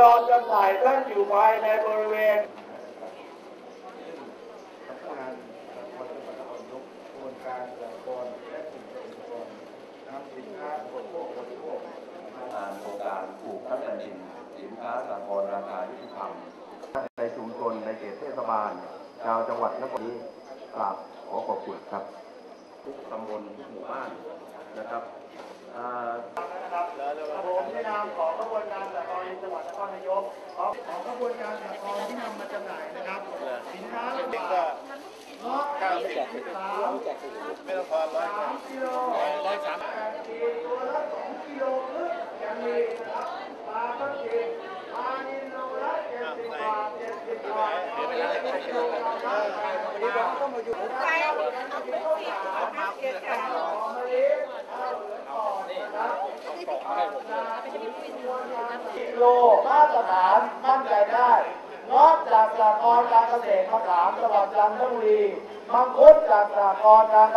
รอจะถ่ายท่านอยู่ภายในบริเวณงานโครงการปลูกพัฒนดินสินค้าสากลราคายุติธในชุมชนในเขตเทศบาลชาวจังหวัดนครนี้กราบขอขอบคุณครับ ทุกตำบลทุกหมู่บ้านนะครับ บวนการสากลที่นำมาจำหน่ายนะครับสินค้าเด็กก็เก้าสิบาไม่ต้องพอร้อยมกิโลร้อยสามตัวละสองกิโลครึ่งยังมีนะครับปลาต้นเกศปลานิลโลละเจ็ดสิบบาทเจ็ดสิบบาทเดี๋ยวไปแล้วไปแล้วไปแล้วไปแล้วไปแล้วไปาล้วไปแล้วไปแล้วไปแล้วไปแล้วไปแล้วไปแล้วไปแล้วไปแล้วไปแมสิบปแล้วไปแล้วไปแล้วไปแล้วไปแล้วไปาล้วไปแล้วไปแล้วไปแล้วไปแล้วไปแล้วไปแล้วไปแล้วไปแล้วไปแมสิบปแล้วไปแล้วไปแล้วไปแล้วไปแล้วไปาล้วไปแล้วไปแล้วไปแล้วไปแล้วไปแล้วไปแล้วไปแล้วไปแล้วไปแมสิบปแล้วไปแล้วไปแล้วไปแล้วไปแล้วไปแล้วไปแโลมาตรฐานมั่นใจได้นอกจากสากรการเกษตรมะขามจังหวัดจันทบุรีมังคุดจากสากรการ